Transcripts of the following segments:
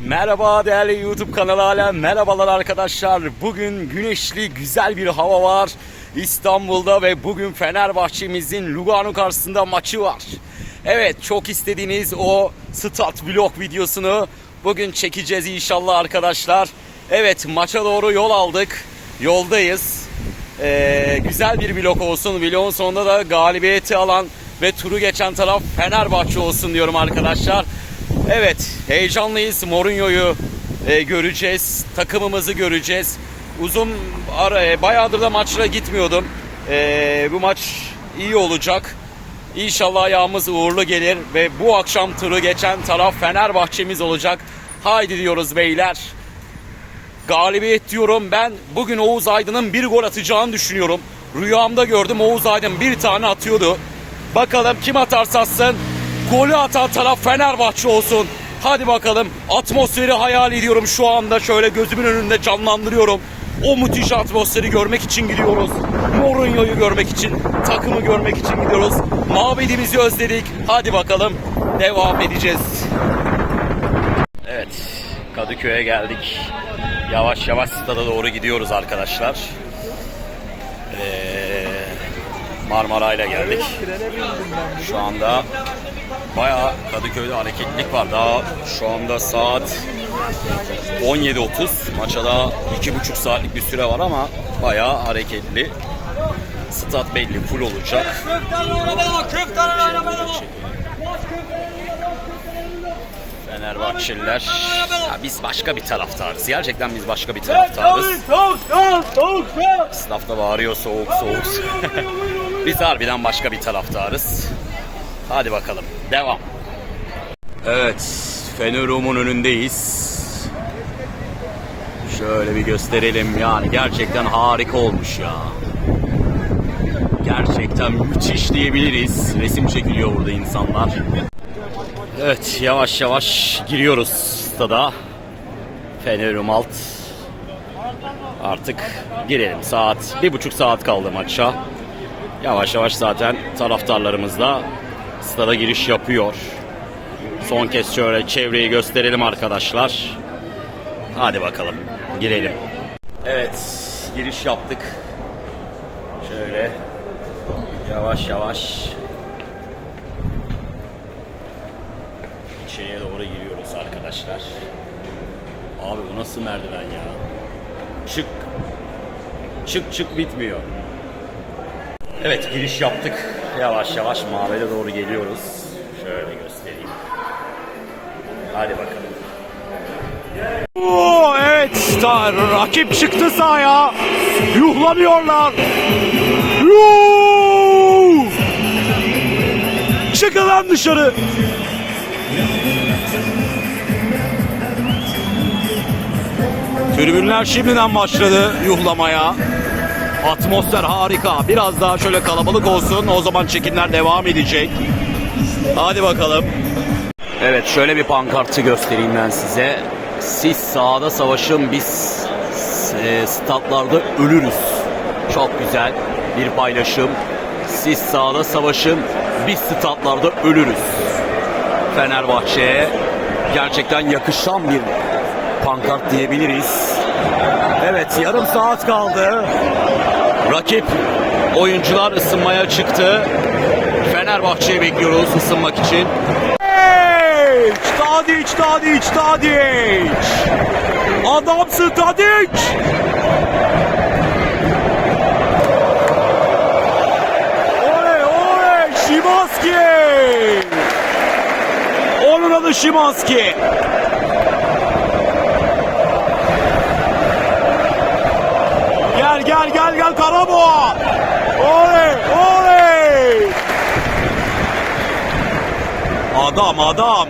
Merhaba değerli YouTube kanalı alem, merhabalar arkadaşlar. Bugün güneşli güzel bir hava var İstanbul'da ve bugün Fenerbahçe'mizin Lugano karşısında maçı var. Evet, çok istediğiniz o stat vlog videosunu bugün çekeceğiz inşallah arkadaşlar. Evet, maça doğru yol aldık, yoldayız. Ee, güzel bir vlog olsun. Vlogun sonunda da galibiyeti alan ve turu geçen taraf Fenerbahçe olsun diyorum arkadaşlar. Evet heyecanlıyız. Mourinho'yu e, göreceğiz. Takımımızı göreceğiz. Uzun ara, e, bayağıdır da maçlara gitmiyordum. E, bu maç iyi olacak. İnşallah ayağımız uğurlu gelir ve bu akşam turu geçen taraf Fenerbahçe'miz olacak. Haydi diyoruz beyler. Galibiyet diyorum ben. Bugün Oğuz Aydın'ın bir gol atacağını düşünüyorum. Rüyamda gördüm Oğuz Aydın bir tane atıyordu. Bakalım kim atarsa atsın. Golü atan taraf Fenerbahçe olsun. Hadi bakalım atmosferi hayal ediyorum şu anda şöyle gözümün önünde canlandırıyorum. O müthiş atmosferi görmek için gidiyoruz. Mourinho'yu görmek için, takımı görmek için gidiyoruz. Mabedimizi özledik. Hadi bakalım devam edeceğiz. Evet, Kadıköy'e geldik. Yavaş yavaş stada doğru gidiyoruz arkadaşlar. Ee, Marmaray'la geldik. Şu anda bayağı Kadıköy'de hareketlilik var. Daha şu anda saat 17.30. Maça da 2,5 saatlik bir süre var ama bayağı hareketli. Stat belli full olacak. Fenerbahçeliler ya biz başka bir taraftarız. Gerçekten biz başka bir taraftarız. Staff da bağırıyor soğuk soğuk. Biz harbiden başka bir taraftarız. Hadi bakalım. Devam. Evet. Fenerum'un önündeyiz. Şöyle bir gösterelim. Yani gerçekten harika olmuş ya. Gerçekten müthiş diyebiliriz. Resim çekiliyor burada insanlar. Evet yavaş yavaş giriyoruz stada. Fenerum alt. Artık girelim. Saat bir buçuk saat kaldı maça. Yavaş yavaş zaten taraftarlarımız da stada giriş yapıyor. Son kez şöyle çevreyi gösterelim arkadaşlar. Hadi bakalım girelim. Evet giriş yaptık. Şöyle yavaş yavaş içeriye doğru giriyoruz arkadaşlar. Abi bu nasıl merdiven ya? Çık. Çık çık bitmiyor. Evet giriş yaptık. Yavaş yavaş mabede doğru geliyoruz. Şöyle göstereyim. Hadi bakalım. Oo, evet rakip çıktı sahaya. Yuhlanıyorlar. Yuh! Çıkın lan dışarı. Tribünler şimdiden başladı yuhlamaya. Atmosfer harika. Biraz daha şöyle kalabalık olsun. O zaman çekimler devam edecek. Hadi bakalım. Evet şöyle bir pankartı göstereyim ben size. Siz sahada savaşın biz e, statlarda ölürüz. Çok güzel bir paylaşım. Siz sahada savaşın biz statlarda ölürüz. Fenerbahçe'ye gerçekten yakışan bir pankart diyebiliriz. Evet yarım saat kaldı. Rakip oyuncular ısınmaya çıktı. Fenerbahçe'yi bekliyoruz ısınmak için. Tadic, Tadic, Tadic. Adamsın Tadic. Oley, oley, Şimanski. Onun adı Şimanski. Gel gel gel Karaboğa. Oley oley. Adam adam.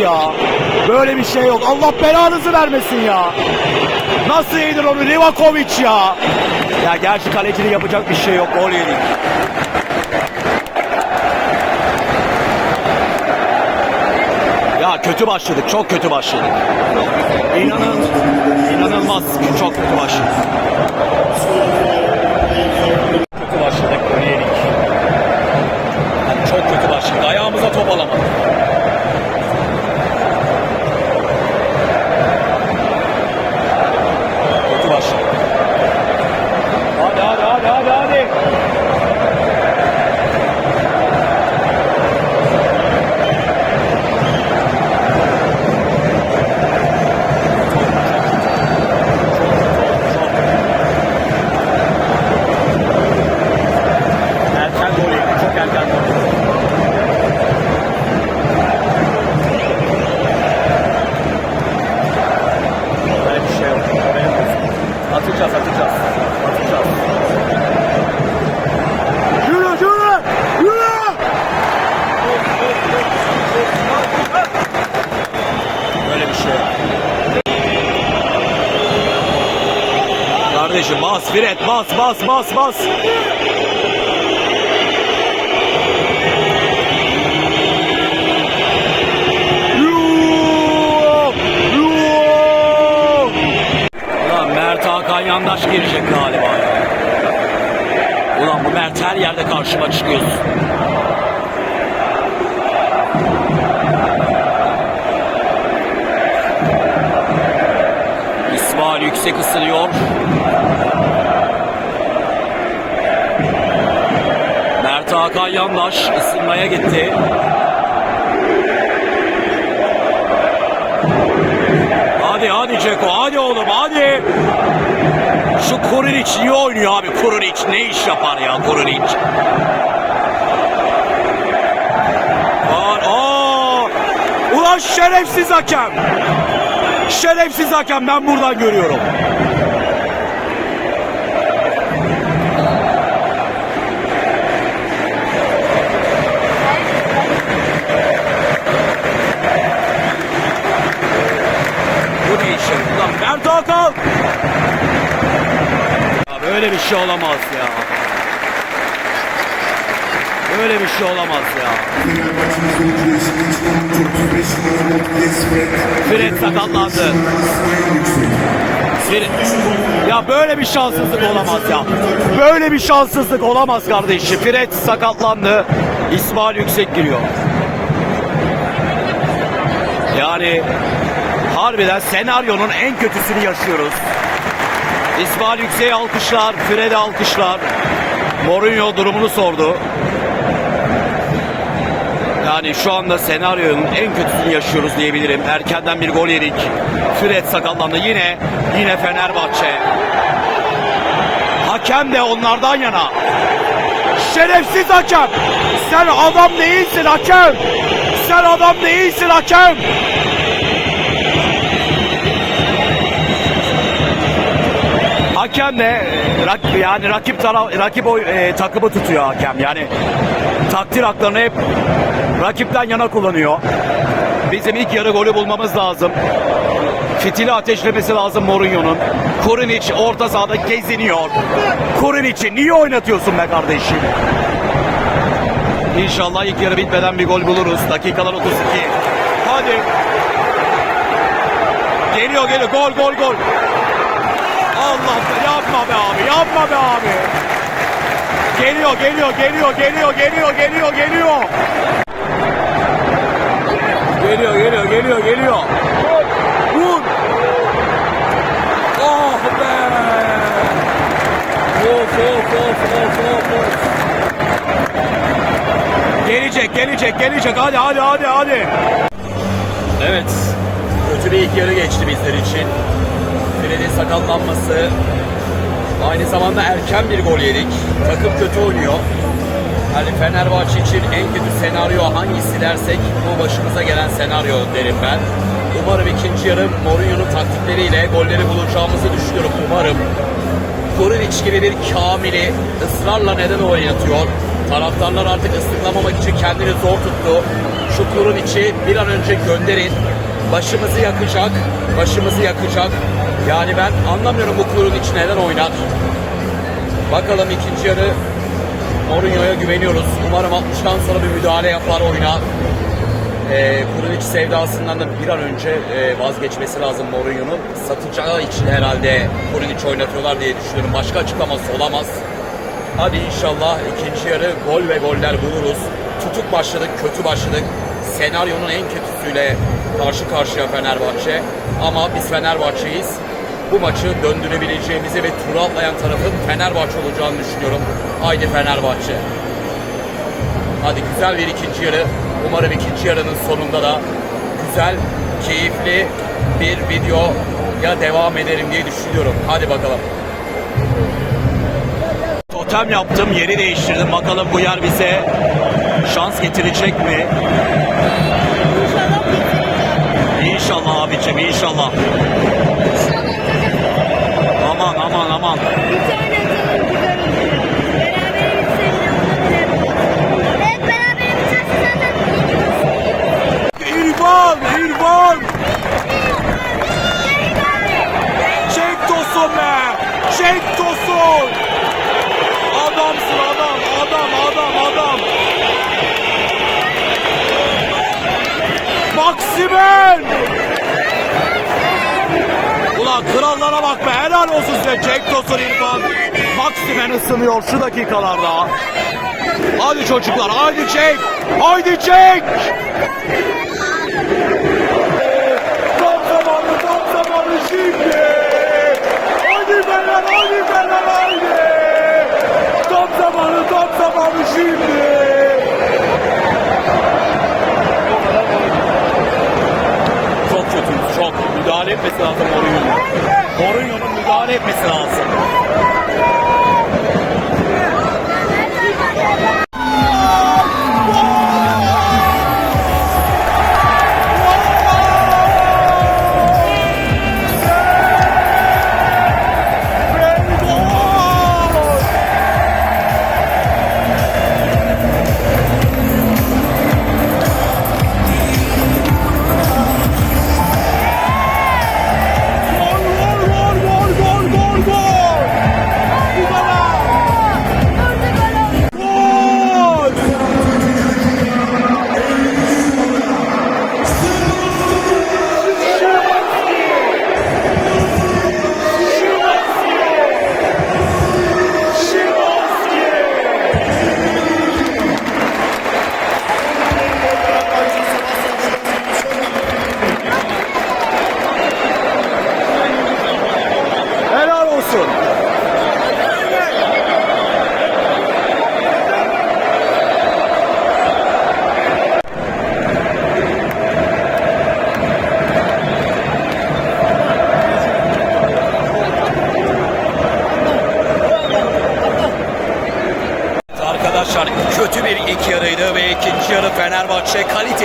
Yok. Ya. Böyle bir şey yok. Allah belanızı vermesin ya. Nasıl yedir onu Livakovic ya. Ya gerçi kalecinin yapacak bir şey yok. Gol yedik. Ya kötü başladık. Çok kötü başladık. İnanın, inanılmaz. Çok kötü başladık. Bas, bas, bas! Ulan Mert Hakan yandaş girecek galiba. Ulan bu Mert her yerde karşıma çıkıyorsun. Yandaş ısınmaya gitti. Hadi hadi Ceko hadi oğlum hadi. Şu Kurunic iyi oynuyor abi Kurunic ne iş yapar ya Kurunic. Aa, ulan şerefsiz hakem. Şerefsiz hakem ben buradan görüyorum. Bir şey olamaz ya. Böyle bir şey olamaz ya. Fred sakatlandı. Fred. Ya böyle bir şanssızlık olamaz ya. Böyle bir şanssızlık olamaz kardeşim. Fred sakatlandı. İsmail yüksek giriyor. Yani harbiden senaryonun en kötüsünü yaşıyoruz. İsmail Yüksek'e alkışlar, Fred'e alkışlar. Mourinho durumunu sordu. Yani şu anda senaryonun en kötüsünü yaşıyoruz diyebilirim. Erkenden bir gol yedik. Fred sakatlandı. Yine yine Fenerbahçe. Hakem de onlardan yana. Şerefsiz hakem. Sen adam değilsin hakem. Sen adam değilsin hakem. Hakem de rak- yani rakip taraf rakip oy, e, takımı tutuyor hakem. Yani takdir haklarını hep rakipten yana kullanıyor. Bizim ilk yarı golü bulmamız lazım. Fitili ateşlemesi lazım Mourinho'nun. Kurunic orta sahada geziniyor. Kurinic'i niye oynatıyorsun be kardeşim? İnşallah ilk yarı bitmeden bir gol buluruz. Dakikalar 32. Hadi. Geliyor geliyor gol gol gol. Allah yapma be abi yapma be abi. Geliyor geliyor geliyor geliyor geliyor geliyor geliyor. Geliyor geliyor geliyor geliyor. Vur. Oh be. Of of of of of of. Gelecek gelecek gelecek hadi hadi hadi hadi. Evet. Kötü bir ilk yarı geçti bizler için. Fred'in sakatlanması. Aynı zamanda erken bir gol yedik. Takım kötü oynuyor. Yani Fenerbahçe için en kötü senaryo hangisi dersek bu başımıza gelen senaryo derim ben. Umarım ikinci yarı Mourinho'nun taktikleriyle golleri bulacağımızı düşünüyorum. Umarım. Kurunic gibi bir kamili ısrarla neden oynatıyor? Taraftarlar artık ıslıklamamak için kendini zor tuttu. Şu kurun içi bir an önce gönderin. Başımızı yakacak, başımızı yakacak. Yani ben anlamıyorum bu kurun içi neden oynar. Bakalım ikinci yarı Mourinho'ya güveniyoruz. Umarım 60'tan sonra bir müdahale yapar oyuna. Ee, Kurunic sevdasından da bir an önce e, vazgeçmesi lazım Mourinho'nun. Satacağı için herhalde Kurunic oynatıyorlar diye düşünüyorum. Başka açıklaması olamaz. Hadi inşallah ikinci yarı gol ve goller buluruz. Tutuk başladık, kötü başladık. Senaryonun en kötüsüyle karşı karşıya Fenerbahçe. Ama biz Fenerbahçe'yiz. Bu maçı döndürebileceğimizi ve turu atlayan tarafın Fenerbahçe olacağını düşünüyorum. Haydi Fenerbahçe. Hadi güzel bir ikinci yarı. Umarım ikinci yarının sonunda da güzel, keyifli bir videoya devam ederim diye düşünüyorum. Hadi bakalım. Totem yaptım, yeri değiştirdim. Bakalım bu yer bize şans getirecek mi? İnşallah abicim, inşallah. Wow. Olsun size Cenk Tosun İrfan. Maksimen ısınıyor şu dakikalarda. Hadi çocuklar, haydi Cenk! Haydi Cenk!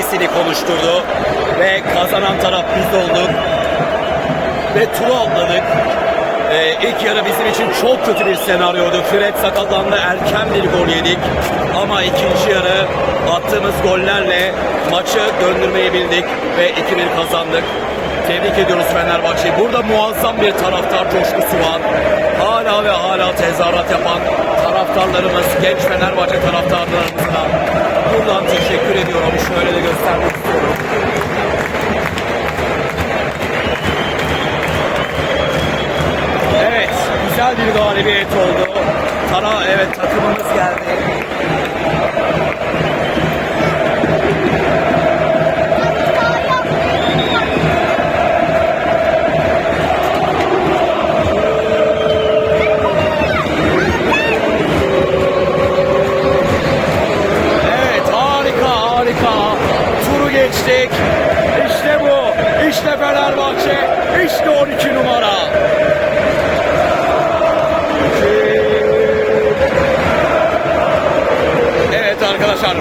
Kalitesini konuşturdu ve kazanan taraf biz olduk ve turu atladık. Ee, ilk yarı bizim için çok kötü bir senaryoydu. Fred sakatlandı, erken bir gol yedik. Ama ikinci yarı attığımız gollerle maçı döndürmeyi bildik ve 2-1 kazandık. Tebrik ediyoruz Fenerbahçe'yi. Burada muazzam bir taraftar coşkusu var. Hala ve hala tezahürat yapan taraftarlarımız, genç Fenerbahçe taraftarlarımızla buradan teşekkür ediyorum. Şöyle de göstermek istiyorum. Evet, güzel bir galibiyet oldu. Tara, evet takımımız geldi. Geçtik. İşte bu. İşte Fenerbahçe. İşte 12 numara. Evet arkadaşlar.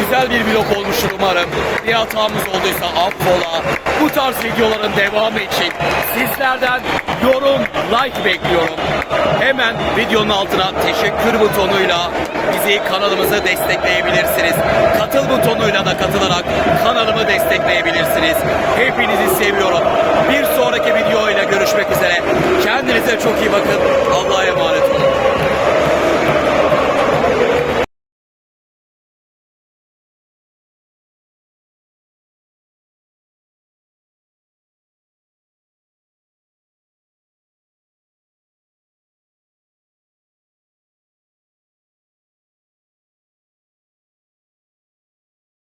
Güzel bir vlog olmuştur umarım. Bir hatamız olduysa affola. Bu tarz videoların devamı için sizlerden yorum, like bekliyorum. Hemen videonun altına teşekkür butonuyla bizi kanalımızı destekleyebilirsiniz. Katıl butonuyla da katılarak kanalımı destekleyebilirsiniz. Hepinizi seviyorum. Bir sonraki videoyla görüşmek üzere. Kendinize çok iyi bakın. Allah'a emanet olun.